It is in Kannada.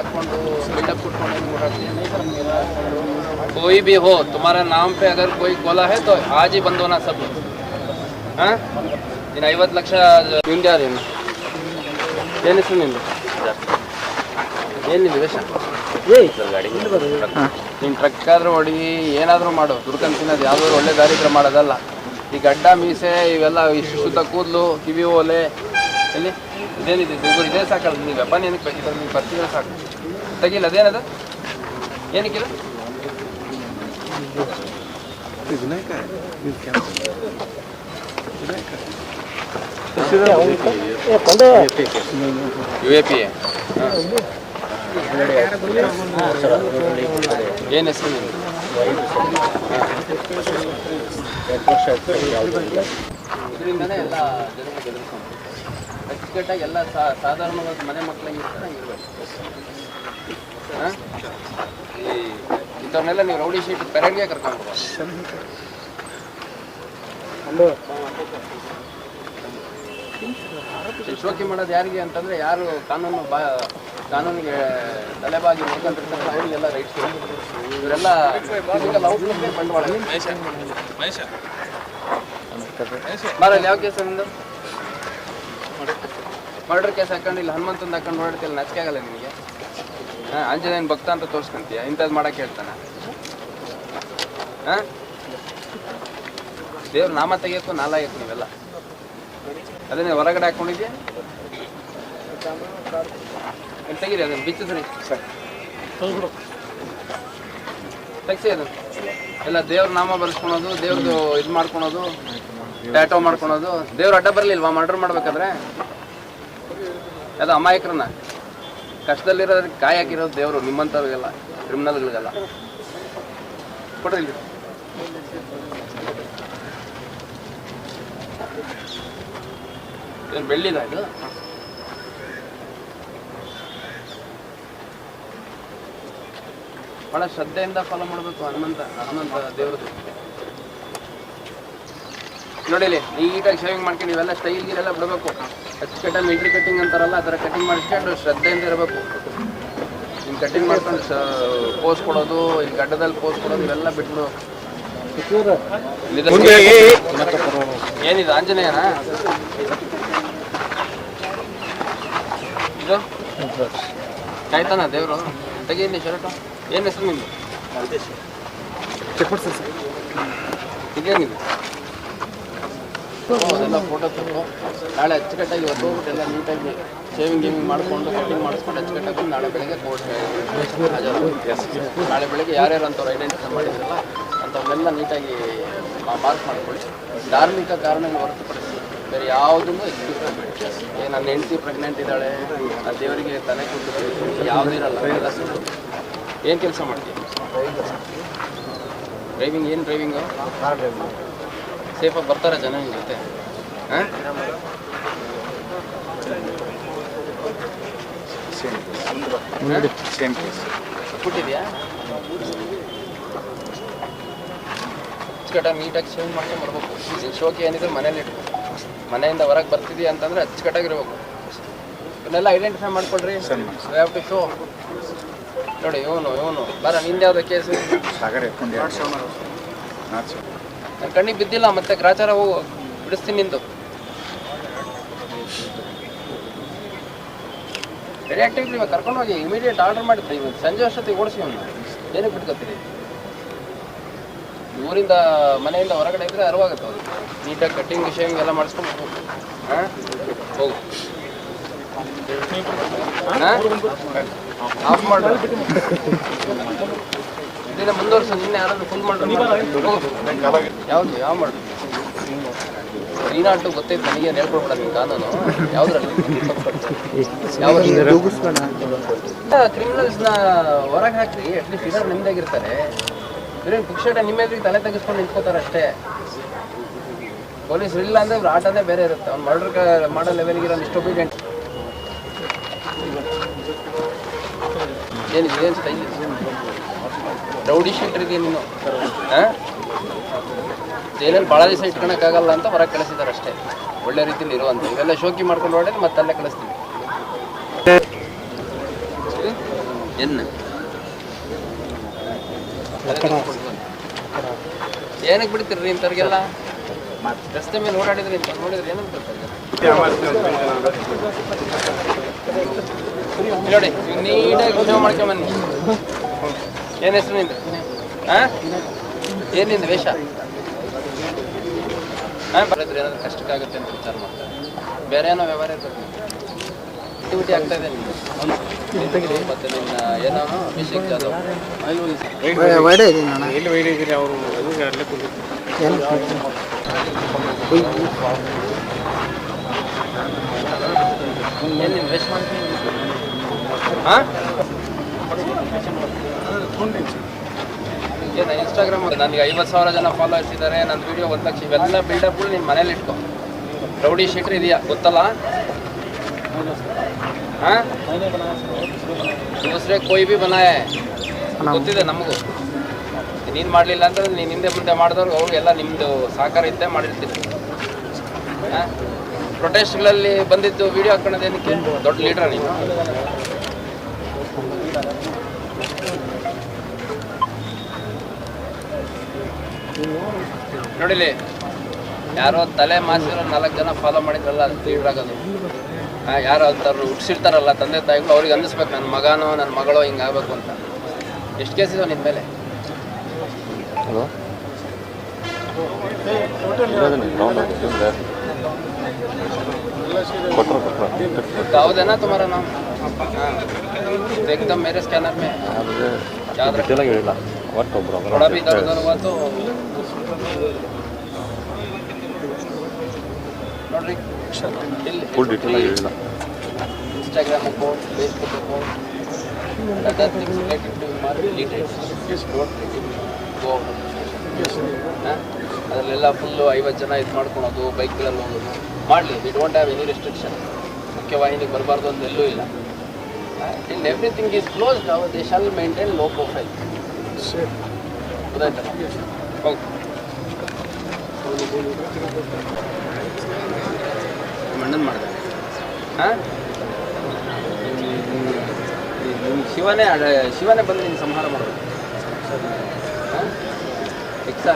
ಹಾಕೊಂಡು ಬಿಲ್ಡಪ್ ಕೊಟ್ಕೊಂಡು ಹೆಂಗ್ ಓಡಾಡ್ತೀಯ? कोई भी हो तुम्हारा नाम पे अगर कोई खोला है तो आज ही बंद होना सब ಹಾಂ ನೀನು ಐವತ್ತು ಲಕ್ಷ ನಿಂದು ಯಾರೇನು ಏನು ಹೆಸರು ನಿಂದು ಏನು ನಿಂದು ವೇಷ ನೀನು ಟ್ರಕ್ ಆದ್ರೂ ಹೊಡಿ ಏನಾದರೂ ಮಾಡು ದುಡ್ಕೊಂಡು ತಿನ್ನೋದು ಯಾವುದಾದ್ರು ಒಳ್ಳೆ ದಾರಿದ್ರ ಮಾಡೋದಲ್ಲ ಈ ಗಡ್ಡ ಮೀಸೆ ಇವೆಲ್ಲ ಇಷ್ಟು ಶುದ್ಧ ಕೂದಲು ಕಿವಿ ಓಲೆ ಎಲ್ಲಿ ಇದೇನಿದೆ? ದುಗುರು ಇದೇ ಸಾಕಲ್ಲ ನೀವು ವೆಪನ್ ಏನಕ್ಕೆ ಬೇಕಿದ್ರೆ ನೀವು ಬರ್ತಿದ್ರೆ ಸಾಕು. ತೆಗಿಲ್ಲ ಅದೇನದು? ಏನಕ್ಕಿಲ್ಲ ಯು ಎ ಪಿ ಏನು ಹೆಸರು ಇದರಿಂದನೇ ಎಲ್ಲ ಜನರಿಗೆ ಅಚ್ಚುಕಟ್ಟಾಗಿ ಎಲ್ಲ ಸಾ- ಸಾಧಾರಣವಾದ ಮನೆ ಮಕ್ಕಳಿಗೆ ಈ ಇಂಥವ್ರನ್ನೆಲ್ಲ ನೀವು ರೌಡಿ ಶೀಟ್ ಪೆರಡ್ಗೆ ಕರ್ಕೊಂಡು ಶೋಕಿ ಮಾಡೋದು ಯಾರಿಗೆ ಅಂತಂದ್ರೆ ಯಾರು ಕಾನೂನು ಬಾ ಕಾನೂನಿಗೆ ತಲೆಬಾಗಿ ನೋಡ್ಕೊಂಡಿರ್ತಾರೆ ಅವರಿಗೆಲ್ಲ ರೈಟ್ಸ್ ಇವರೆಲ್ಲ physical outlook ಗೆ ಬಂಡವಾಳ. ಮಾರಲ್ಲಿ ಯಾವ ಕೇಸ್ ನಿಂದು ಮರ್ಡರ್ ಕೇಸ್ ಹಾಕೊಂಡು ಇಲ್ಲಿ ಹನುಮಂತಂದು ಹಾಕೊಂಡು ನೋಡ್ತಿಲ್ಲ ನಾಚಿಕೆ ಆಗಲ್ಲ ನಿಮಗೆ ಹಾಂ ಆಂಜನೇಯನ ಭಕ್ತ ಅಂತ ತೋರಿಸ್ಕೊಂತೀಯ? ಇಂಥದ್ದು ಮಾಡಕ್ಕೆ ಹೇಳ್ತಾನೆ. ಹಾಂ? ದೇವ್ರ ನಾಮ ತೆಗಿಯೋಕ್ಕೂ ನಾಲಾಯಕ್ ನೀವೆಲ್ಲ. ಅದನ್ನೇ ಹೊರಗಡೆ ಹಾಕೊಂಡಿದ್ಯಾ? ತೆಗೀರಿ, ಅದನ್ನು ಬಿಚ್ಚಿದ್ರಿ ತೆಗ್ಸಿ ಅದು ಎಲ್ಲ ದೇವ್ರ ನಾಮ ಬರ್ಸ್ಕೊಳೋದು ದೇವ್ರದ್ದು ಇದು ಮಾಡ್ಕೊಳೋದು ಟ್ಯಾಟೋ ಮಾಡ್ಕೊಳೋದು. ದೇವ್ರ ಅಡ್ಡ ಬರಲಿಲ್ವಾ? ಮರ್ಡರ್ ಮಾಡ್ಬೇಕಾದ್ರೆ? ಅದು ಅಮಾಯಕರನ್ನ. ಕಷ್ಟದಲ್ಲಿರೋದಕ್ಕೆ ಕಾಯಿ ಹಾಕಿರೋದು ದೇವರು, ನಿಮ್ಮಂಥವ್ರಿಗೆಲ್ಲ, ಕ್ರಿಮಿನಲ್ಗಳಿಗೆಲ್ಲ. ಕೊಡ್ರಿ ಇಲ್ಲಿ. ಬೆಳ್ಳಿದ ಇದು ಬಹಳ ಶ್ರದ್ಧೆಯಿಂದ ಫಾಲೋ ಮಾಡಬೇಕು ಹನುಮಂತ ಹನುಮಂತ ದೇವ್ರದ್ದು. ನೋಡಿ ಇಲ್ಲಿ ನೀಟಾಗಿ ಶೇವಿಂಗ್ ಮಾಡ್ಕೊಂಡು ಇವೆಲ್ಲ ಸ್ಟೈಲ್ ಗೀರೆಲ್ಲ ಬಿಡಬೇಕು. ಅಚ್ಚುಕಟ್ಟಾಗಿ ಮಿಲ್ಟ್ರಿ ಕಟ್ಟಿಂಗ್ ಅಂತಾರಲ್ಲ ಆ ಥರ ಕಟ್ಟಿಂಗ್ ಮಾಡಿಸ್ಕೊಂಡು ಶ್ರದ್ಧೆಯಿಂದ ಇರಬೇಕು. ಹಿಂಗೆ ಕಟ್ಟಿಂಗ್ ಮಾಡ್ಕೊಂಡು ಪೋಸ್ ಕೊಡೋದು ಇಲ್ಲಿ ಗಡ್ಡದಲ್ಲಿ ಪೋಸ್ ಕೊಡೋದು ಇವೆಲ್ಲ ಬಿಟ್ಟು ಏನಿದೆ ಆಂಜನೇಯನ? ಇದು? ಕಾಯ್ತಾನ ದೇವರು? ತೆಗೀನಿ ಶರ್ಟು. ಏನು ಹೆಸರು ನಿಮ್ಮದು ಇದೇನಿದೆ? ಅದೆಲ್ಲ ಫೋಟೋ ತೆಗೆದು ನಾಳೆ ಅಚ್ಚುಕಟ್ಟಾಗಿ ಇವತ್ತು ಹೋಗ್ಬಿಟ್ಟು ಎಲ್ಲ ನೀಟಾಗಿ ಶೇವಿಂಗ್ ಗೇವಿಂಗ್ ಮಾಡಿಕೊಂಡು ಕಟಿಂಗ್ ಮಾಡಿಸ್ಕೊಂಡು ಅಚ್ಚುಕಟ್ಟಾಗಿ ನಾಳೆ ಬೆಳಗ್ಗೆ ಕೋರ್ಟ್ ನಾಳೆ ಬೆಳಗ್ಗೆ ಯಾರ್ಯಾರು ಅಂಥವ್ರು ಐಡೆಂಟಿಫೈ ಮಾಡಿದ್ರಲ್ಲ ಅಂಥವನ್ನೆಲ್ಲ ನೀಟಾಗಿ ಮಾರ್ಕ್ ಮಾಡಿಕೊಳ್ಳಿ. ಧಾರ್ಮಿಕ ಕಾರಣಗಳು ಹೊರತುಪಡಿಸಿ ಬೇರೆ ಯಾವುದನ್ನು ಎಕ್ಸ್ಕ್ಯೂಸ್ ಏ, ನನ್ನ ಹೆಂಡತಿ ಪ್ರೆಗ್ನೆಂಟ್ ಇದ್ದಾಳೆ ಆ ದೇವರಿಗೆ ತಲೆ ಕೊಟ್ಟು ಯಾವುದೂ ಇರಲ್ಲ, ಎಲ್ಲ ಏನು ಕೆಲಸ ಮಾಡ್ತೀವಿ ಡ್ರೈವಿಂಗ್ ಏನು ಡ್ರೈವಿಂಗು ಸೇಫಾಗಿ ಬರ್ತಾರೆ ಜನ ನಿಮ್ಮ ಜೊತೆ. ಹಾಂ? ಕೊಟ್ಟಿದ್ಯಾ? ಅಚ್ಚುಕಟ್ಟಾಗಿ ನೀಟಾಗಿ ಸೇವ್ ಮಾಡ್ಕೊಂಡು ಬರ್ಬೇಕು. ಶೋಕಿ ಏನಿದ್ರೆ ಮನೇಲಿ ಇಟ್ಕೊ. ಮನೆಯಿಂದ ಹೊರಗೆ ಬರ್ತಿದ್ಯಾ ಅಂತಂದ್ರೆ ಅಚ್ಚುಕಟ್ಟಾಗಿರ್ಬೇಕು ಇವನ್ನೆಲ್ಲ ಐಡೆಂಟಿಫೈ ಮಾಡ್ಕೊಳ್ರಿ. ಶೋ ನೋಡಿ ಇವನು ಇವನು. ಬರ ನಿಂದ ಯಾವ್ದು ಕೇಸು ಸಾಗರ ಎತ್ಕೊಂಡು ನನ್ನ ಕಣ್ಣಿಗೆ ಬಿದ್ದಿಲ್ಲ, ಮತ್ತೆ ಗ್ರಾಚಾರ ಹೋಗು ಬಿಡಿಸ್ತೀನಿ ನಿಂದು. ರೆಡಿ ಆಗ್ತಿದ್ರಿ ಇವಾಗ ಕರ್ಕೊಂಡು ಹೋಗಿ ಇಮಿಡಿಯೇಟ್ ಆರ್ಡರ್ ಮಾಡಿದ್ರಿ ಇವತ್ತು ಸಂಜೆ ಅಷ್ಟೊತ್ತಿಗೆ ಓಡಿಸಿ ಅವನು. ಏನಕ್ಕೆ ಬಿಟ್ಕೊತೀರಿ? ಊರಿಂದ, ಮನೆಯಿಂದ ಹೊರಗಡೆ ಇದ್ರೆ ಅರಿವಾಗುತ್ತೆ ಅವ್ರು ನೀಟಾಗಿ ಕಟ್ಟಿಂಗ್ ಶೇವಿಂಗ್ ಎಲ್ಲ ಮಾಡಿಸ್ಕೊಂಡು ಹೋಗಿ. ಹಾಂ? ಹೋಗು. ಆಫ್ ಮಾಡು. ಇದನ್ನ ಮುಂದುವರ್ಸು ನಿನ್ನೆ ಯಾರಾದ್ರೂ ಫುಲ್ ಮಾಡ್ರಿ ಯಾವ್ದು ಯಾವ ಮಾಡು ನೀನಾಟು ಗೊತ್ತೈತೆ ನನಗೆ ಹೇಳ್ಕೊಡ್ಬೇಡ ನಿನ್ ಕಾನೂನು ಯಾವ್ದ್ರಲ್ಲಿ? ಯಾವ ಕ್ರಿಮಿನಲ್ಸ್ನ ಹೊರಗೆ ಹಾಕಿ ಅಟ್ಲೀಸ್ಟ್ ಇರೋರು ನಿಮ್ದಾಗಿರ್ತಾರೆ ಇವ್ರೇನು ಪುಕ್ಷಟ ನಿಮ್ಮ ಎದುರಿಗೆ ತಲೆ ತೆಗೆಸ್ಕೊಂಡು ನಿಂತ್ಕೋತಾರೆ ಅಷ್ಟೇ. ಪೊಲೀಸ್ ಇಲ್ಲ ಅಂದ್ರೆ ಇವ್ರ ಆಟನೇ ಬೇರೆ ಇರುತ್ತೆ. ಅವ್ನು ಮರ್ಡರ್ ಮಾಡೋ ಲೆವೆಲ್ಗೆ ಇರೋ ಇಷ್ಟೊಬಿಡೆಂಟ್ ಏನಿದೆ ಏನು ಸ್ಟೈಲ್ ರೌಡಿ ಇದೆಯಾ ನೀನು. ಹಾಂ ಜೈಲಲ್ಲಿ ಭಾಳ ದಿವಸ ಇಟ್ಕೊಳಕ್ಕಾಗಲ್ಲ ಅಂತ ಹೊರಗೆ ಕಳಿಸಿದ್ದಾರೆ ಅಷ್ಟೇ. ಒಳ್ಳೆ ರೀತಿಯಲ್ಲಿ ಇರುವಂತ. ಇವೆಲ್ಲ ಶೋಕಿ ಮಾಡ್ಕೊಂಡು ಹೊಡೆದು ಮತ್ತೆ ಅಲ್ಲೇ ಕಳಿಸ್ತೀವಿ ಏನಕ್ಕೆ ಬಿಡ್ತೀರಿ ಇಂಥವ್ರಿಗೆಲ್ಲ ರಸ್ತೆ ಮೇಲೆ ಓಡಾಡಿದ್ರಿ ಅಂತ ನೋಡಿದ್ರೆ ಏನಂತ ನೋಡಿ ನೀಟಾಗಿ ಸೇವೆ ಮಾಡ್ಕೊಂಬನ್ನಿ ಏನು ಹೆಸರು ನಿಂದು? ಹಾಂ ಏನಿಂದ ವೇಷ? ಹಾಂ ಬರೋದ್ರೆ ಏನಾದ್ರು ಕಷ್ಟಕ್ಕಾಗುತ್ತೆ ಅಂತ ವಿಚಾರ ಮಾಡ್ತಾರೆ ಬೇರೆ ಏನೋ ವ್ಯವಹಾರ ಇರ್ಬೇಕು ಆಕ್ಟಿವಿಟಿ ಆಗ್ತಾ ಇದೆ ನಿಮ್ದು ಮತ್ತೆ ನಿನ್ನ ಏನೋ ಅಭಿಷೇಕ್ ಜಾಧವ್. ಎಲ್ಲಿ ವೈಡಿದ್ದೀರಿ ಅವರು? ಅದು ಅಲ್ಲೇ ಕೂತಿದ್ರು. ಏನು? ನಿನ್ನ ನಿಂದು ಏನು ಇನ್ಸ್ಟಾಗ್ರಾಮ್ ನನಗೆ ಐವತ್ತು ಸಾವಿರ ಜನ ಫಾಲೋವರ್ಸ್ ಇದ್ದಾರೆ ನನ್ನ ವಿಡಿಯೋ ಒಂದು ಲಕ್ಷ, ಇವೆಲ್ಲ ಬಿಲ್ಡಪ್ಗಳು ನಿಮ್ಮ ಮನೇಲಿ ಇಟ್ಕೊ. ರೌಡಿ ಶೀಟ್ರ್ ಇದೆಯಾ, ಗೊತ್ತಲ್ಲ? ದೂಸರೆ ಕೊಯ್ ಬಿ ಬನಾಯ. ಗೊತ್ತಿದೆ ನಮಗೂ. ನೀನು ಮಾಡಲಿಲ್ಲ ಅಂದ್ರೆ ನೀನು ಹಿಂದೆ ಮುಂದೆ ಮಾಡಿದವ್ರು ಅವ್ರಿಗೆಲ್ಲ ನಿಮ್ಮದು ಸಹಕಾರ ಇದ್ದೇ ಮಾಡಿರ್ತೀನಿ ಹಾಂ? ಪ್ರೊಟೆಸ್ಟ್ಗಳಲ್ಲಿ ಬಂದಿದ್ದು ವಿಡಿಯೋ ಹಾಕೊಳ್ಳೋದು ಏನಕ್ಕೆ ದೊಡ್ಡ ಲೀಡ್ರ ನೀನು. ನೋಡಿಲಿ ಯಾರೋ ತಲೆ ಮಾಸಿರೋ ನಾಲ್ಕು ಜನ ಫಾಲೋ ಮಾಡಿದ್ರಲ್ಲ ಅದು ಲೀಡ್ರ್ ಆಗೋದು ಆ, ಯಾರೋ ಅಂತಾರು ಹುಟ್ಸಿರ್ತಾರಲ್ಲ ತಂದೆ ತಾಯಿಗಳು ಅವ್ರಿಗೆ ಅನ್ನಿಸ್ಬೇಕು ನನ್ನ ಮಗನೋ ನನ್ನ ಮಗಳೋ ಹಿಂಗೆ ಆಗಬೇಕು ಅಂತ ಎಷ್ಟು ಕೇಸ್ ಇದಾವೆ ನಿನ್ನ ಮೇಲೆ ಹಲೋ ಕೊಟ್ಟರು ಕೊಟ್ಟರು ಯಾವುದೇನಾ ತುಮಾರ ನಾವು एकदम मेरे स्कैनर में ಒಟ್ಟು ನೋಡ್ರಿ ಇನ್ಸ್ಟಾಗ್ರಾಮ್ ಫೇಸ್ಬುಕ್ ಅದರಲ್ಲೆಲ್ಲ ಫುಲ್ಲು ಐವತ್ತು ಜನ ಇದು ಮಾಡ್ಕೊಳೋದು ಬೈಕ್ಗಳಲ್ಲಿ ಹೋಗೋದು. ಮಾಡಲಿ we don't have any restriction ಮುಖ್ಯವಾಹಿನಿಗೆ ಬರಬಾರ್ದು ಅಂತ ಎಲ್ಲೂ ಇಲ್ಲ. ಇನ್ ಎವ್ರಿಥಿಂಗ್ ಈಸ್ ಕ್ಲೋಸ್ ನಾವು ದೇಶ ಶಾಲ್ ಮೇಂಟೈನ್ ಲೋ ಪ್ರೊಫೈಲ್ ಮಣ್ಣನ್ನು ಮಾಡಿದೆ ಹಾಂ ಶಿವನೇ ಶಿವನೇ ಬಂದು ನಿನ್ನ ಸಂಹಾರ ಮಾಡೋದು. ಹಾಂ? ಫಿಕ್ಸ್